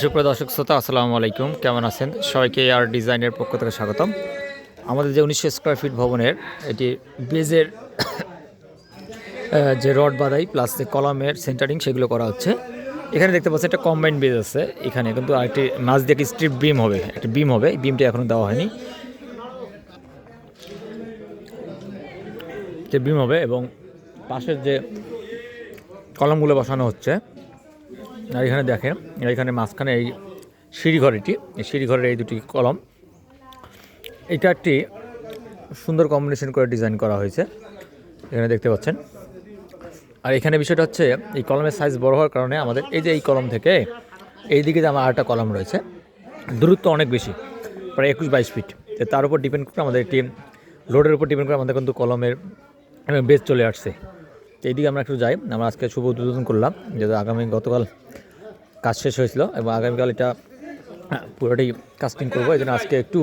সুপ্রিয় দর্শক, শ্রোতা, আসসালামু আলাইকুম। কেমন আছেন? সবাইকে আর ডিজাইনের পক্ষ থেকে স্বাগতম। আমাদের যে উনিশশো স্কোয়ার ফিট ভবনের, এটি বেজের যে রড বাদাই প্লাস যে কলামের সেন্টারিং সেগুলো করা হচ্ছে। এখানে দেখতে পাচ্ছি একটা কম্বাইন্ড বেজ আছে এখানে, কিন্তু আরেকটি মাছ দিয়ে একটি স্ট্রিপ বিম হবে, একটা বিম হবে বিমটা এখনও দেওয়া হয়নি। বিম হবে এবং পাশের যে কলমগুলো বসানো হচ্ছে আর এখানে দেখেন, এখানে মাঝখানে এই সিঁড়িঘর এটি এই সিঁড়িঘরের এই দুটি কলম। এটা একটি সুন্দর কম্বিনেশন করে ডিজাইন করা হয়েছে, এখানে দেখতে পাচ্ছেন। আর এখানে বিষয়টা হচ্ছে, এই কলমের সাইজ বড় হওয়ার কারণে আমাদের এই যে এই কলম থেকে এই দিকে যে আমার আরেকটা কলম রয়েছে, দূরত্ব অনেক বেশি, প্রায় একুশ বাইশ ফিট তার উপর ডিপেন্ড করে আমাদের একটি লোডের উপর ডিপেন্ড করে আমাদের কিন্তু কলমের বেজ চলে আসছে। তো এইদিকে আমরা একটু যাই, আমরা আজকে শুভ উদ্বোধন করলাম, যেহেতু আগামী গতকাল কাজ শেষ হয়েছিল এবং আগামীকাল এটা পুরোটাই কাস্টিং করব। এই জন্য আজকে একটু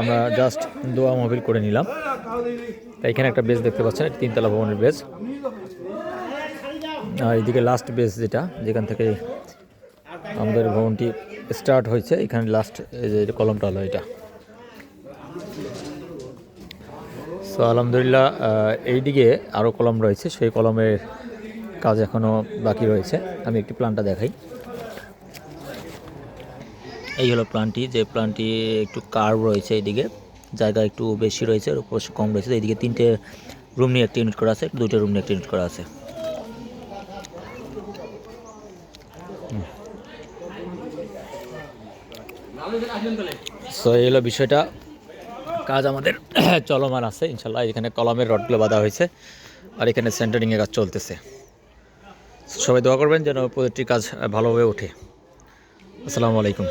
আমরা জাস্ট দোয়া মোবিল করে নিলাম। তাই এখানে একটা বেজ দেখতে পাচ্ছেন তিনতলা ভবনের বেজ আর এদিকে লাস্ট বেজ যেটা, যেখান থেকে আমাদের ভবনটি স্টার্ট হয়েছে, এখানে লাস্ট যে কলমটা হলো এটা। সো আলহামদুলিল্লাহ এইদিকে আরও কলম রয়েছে, সেই কলমের কাজ এখনও বাকি রয়েছে। আমি একটি প্ল্যানটা দেখাই। এই হলো প্ল্যানটি যে প্ল্যানটি একটু কার্ভ রয়েছে এইদিকে জায়গা একটু বেশি রয়েছে উপর কম রয়েছে এইদিকে তিনটে রুম নিয়ে একটা ইউনিট করা আছে দুটো রুম নিয়ে একটা ইউনিট করা আছে। সো এই হলো বিষয়টা। কাজ আমাদের চলমান আছে ইনশাল্লাহ এখানে কলমের রডগুলো বাঁধা হয়েছে, আর এখানে সেন্টারিংয়ের কাজ চলতেছে। সবাই দোয়া করবেন যেন প্রতিটি কাজ ভালোভাবে ওঠে। আসসালামু আলাইকুম।